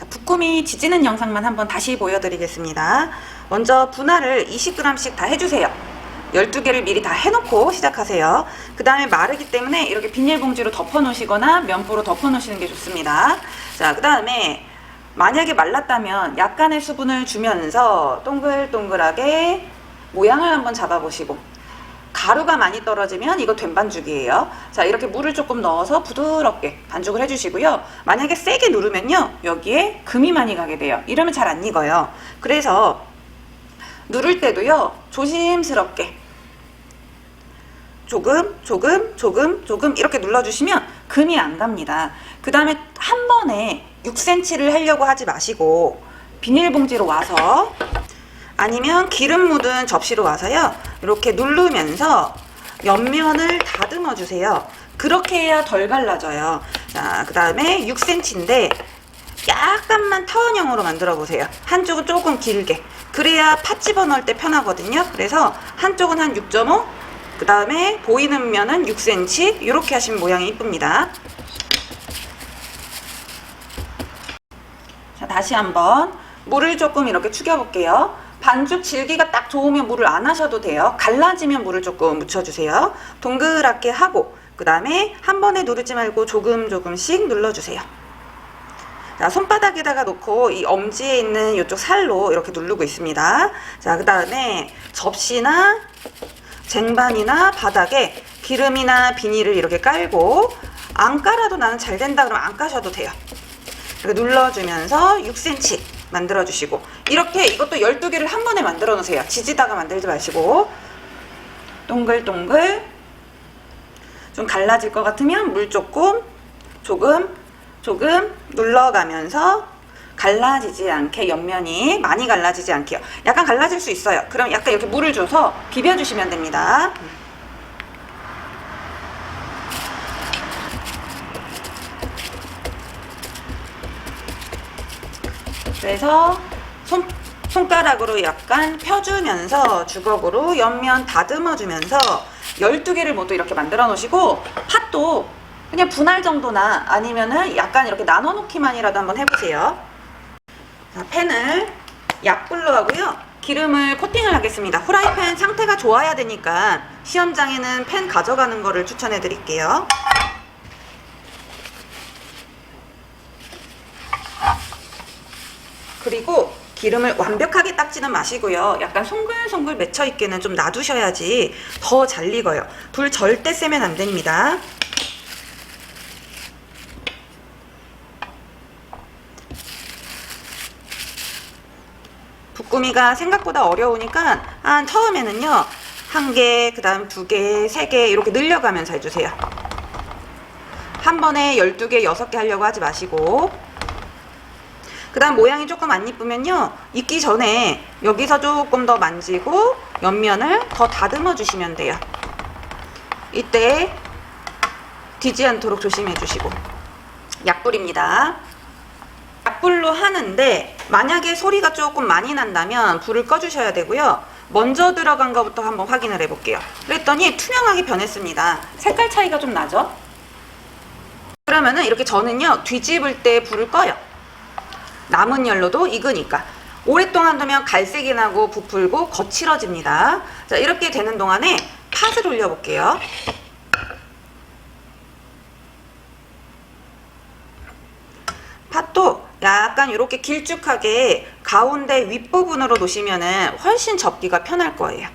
자, 부꾸미 지지는 영상만 한번 다시 보여드리겠습니다. 먼저 분할을 20g씩 다 해주세요. 12개를 미리 다 해놓고 시작하세요. 그 다음에 마르기 때문에 이렇게 비닐봉지로 덮어 놓으시거나 면포로 덮어 놓으시는 게 좋습니다. 자, 그 다음에 만약에 말랐다면 약간의 수분을 주면서 동글동글하게 모양을 한번 잡아보시고 가루가 많이 떨어지면 이거 된반죽이에요. 자, 이렇게 물을 조금 넣어서 부드럽게 반죽을 해주시고요. 만약에 세게 누르면요, 여기에 금이 많이 가게 돼요. 이러면 잘 안 익어요. 그래서 누를 때도요, 조심스럽게 조금, 조금, 조금, 조금 이렇게 눌러주시면 금이 안 갑니다. 그 다음에 한 번에 6cm를 하려고 하지 마시고 비닐봉지로 와서 아니면 기름 묻은 접시로 와서요. 이렇게 누르면서 옆면을 다듬어 주세요. 그렇게 해야 덜 갈라져요. 자, 그 다음에 6cm인데 약간만 타원형으로 만들어 보세요. 한쪽은 조금 길게. 그래야 팥 집어 넣을 때 편하거든요. 그래서 한쪽은 한 6.5, 그 다음에 보이는 면은 6cm 이렇게 하시면 모양이 이쁩니다. 자, 다시 한번 물을 조금 이렇게 축여 볼게요. 반죽 질기가 딱 좋으면 물을 안 하셔도 돼요. 갈라지면 물을 조금 묻혀주세요. 동그랗게 하고 그 다음에 한 번에 누르지 말고 조금 조금씩 눌러주세요. 자, 손바닥에다가 놓고 이 엄지에 있는 이쪽 살로 이렇게 누르고 있습니다. 자, 그 다음에 접시나 쟁반이나 바닥에 기름이나 비닐을 이렇게 깔고 안 깔아도 나는 잘 된다 그러면 안 까셔도 돼요. 이렇게 눌러주면서 6cm 만들어 주시고 이렇게 이것도 12개를 한 번에 만들어 놓으세요. 지지다가 만들지 마시고 동글동글 좀 갈라질 것 같으면 물 조금 조금 조금 눌러가면서 갈라지지 않게 옆면이 많이 갈라지지 않게요. 약간 갈라질 수 있어요. 그럼 약간 이렇게 물을 줘서 비벼주시면 됩니다. 그래서 손, 손가락으로 약간 펴주면서 주걱으로 옆면 다듬어 주면서 12개를 모두 이렇게 만들어 놓으시고 팥도 그냥 분할 정도나 아니면은 약간 이렇게 나눠 놓기만이라도 한번 해보세요. 자, 팬을 약불로 하고요. 기름을 코팅을 하겠습니다. 후라이팬 상태가 좋아야 되니까 시험장에는 팬 가져가는 거를 추천해 드릴게요. 그리고 기름을 완벽하게 닦지는 마시고요. 약간 송글송글 맺혀 있게는 좀 놔두셔야지 더 잘 익어요. 불 절대 세면 안 됩니다. 붓구미가 생각보다 어려우니까 한 처음에는요 한 개, 그 다음 두 개, 세 개 이렇게 늘려가면서 해주세요. 한 번에 12개, 6개 하려고 하지 마시고 그 다음 모양이 조금 안 이쁘면요 익기 전에 여기서 조금 더 만지고 옆면을 더 다듬어 주시면 돼요. 이때 뒤지 않도록 조심해 주시고. 약불입니다. 약불로 하는데 만약에 소리가 조금 많이 난다면 불을 꺼 주셔야 되고요. 먼저 들어간 것부터 한번 확인을 해 볼게요. 그랬더니 투명하게 변했습니다. 색깔 차이가 좀 나죠? 그러면은 이렇게 저는요 뒤집을 때 불을 꺼요 남은 열로도 익으니까 오랫동안 두면 갈색이 나고 부풀고 거칠어집니다. 자 이렇게 되는 동안에 팥을 올려볼게요. 팥도 약간 이렇게 길쭉하게 가운데 윗부분으로 놓으시면 훨씬 접기가 편할 거예요.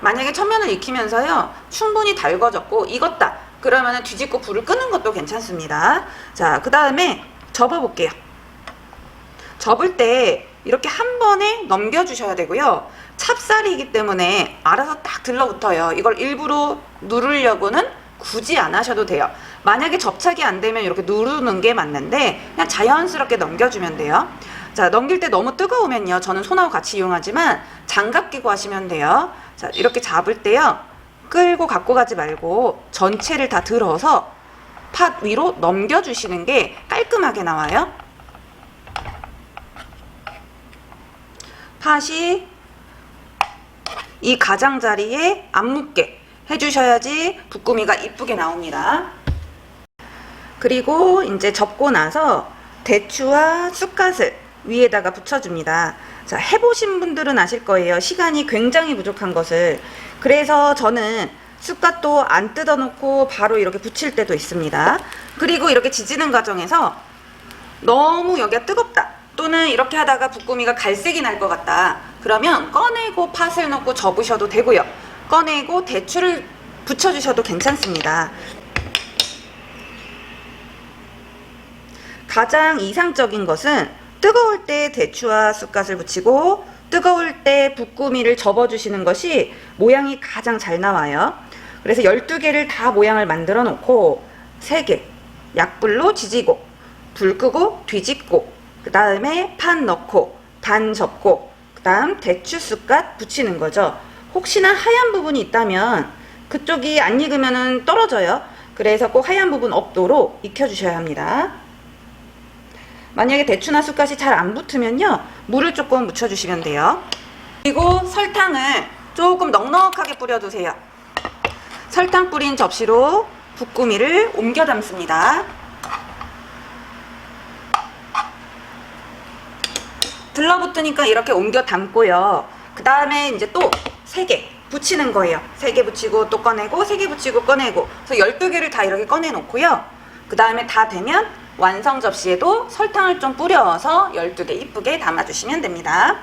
만약에 천면을 익히면서요 충분히 달궈졌고 익었다 그러면 뒤집고 불을 끄는 것도 괜찮습니다. 자 그 다음에 접어 볼게요. 접을 때 이렇게 한 번에 넘겨 주셔야 되고요. 찹쌀이기 때문에 알아서 딱 들러붙어요. 이걸 일부러 누르려고는 굳이 안 하셔도 돼요. 만약에 접착이 안 되면 이렇게 누르는 게 맞는데 그냥 자연스럽게 넘겨주면 돼요. 자 넘길 때 너무 뜨거우면요. 저는 손하고 같이 이용하지만 장갑 끼고 하시면 돼요. 자 이렇게 잡을 때요 끌고 갖고 가지 말고 전체를 다 들어서 팥 위로 넘겨주시는 게 깔끔하게 나와요. 팥이 이 가장자리에 안 묻게 해주셔야지 붓구미가 이쁘게 나옵니다. 그리고 이제 접고 나서 대추와 쑥갓을 위에다가 붙여줍니다. 자, 해보신 분들은 아실 거예요. 시간이 굉장히 부족한 것을. 그래서 저는 쑥갓도 안 뜯어놓고 바로 이렇게 붙일 때도 있습니다. 그리고 이렇게 지지는 과정에서 너무 여기가 뜨겁다. 또는 이렇게 하다가 붓구미가 갈색이 날 것 같다. 그러면 꺼내고 팥을 넣고 접으셔도 되고요. 꺼내고 대추를 붙여주셔도 괜찮습니다. 가장 이상적인 것은 뜨거울 때 대추와 쑥갓을 붙이고 뜨거울 때 붓구미를 접어주시는 것이 모양이 가장 잘 나와요. 그래서 12개를 다 모양을 만들어 놓고 3개 약불로 지지고 불 끄고 뒤집고 그 다음에 판 넣고 단 접고 그 다음 대추 쑥갓 붙이는 거죠. 혹시나 하얀 부분이 있다면 그쪽이 안 익으면 떨어져요. 그래서 꼭 하얀 부분 없도록 익혀주셔야 합니다. 만약에 대추나 쑥갓이 잘 안 붙으면요 물을 조금 묻혀주시면 돼요. 그리고 설탕을 조금 넉넉하게 뿌려두세요. 설탕 뿌린 접시로 붓구미를 옮겨 담습니다. 들러붙으니까 이렇게 옮겨 담고요. 그 다음에 이제 또 3개 붙이는 거예요. 3개 붙이고 또 꺼내고 3개 붙이고 꺼내고. 그래서 12개를 다 이렇게 꺼내 놓고요. 그 다음에 다 되면 완성 접시에도 설탕을 좀 뿌려서 12개 이쁘게 담아주시면 됩니다.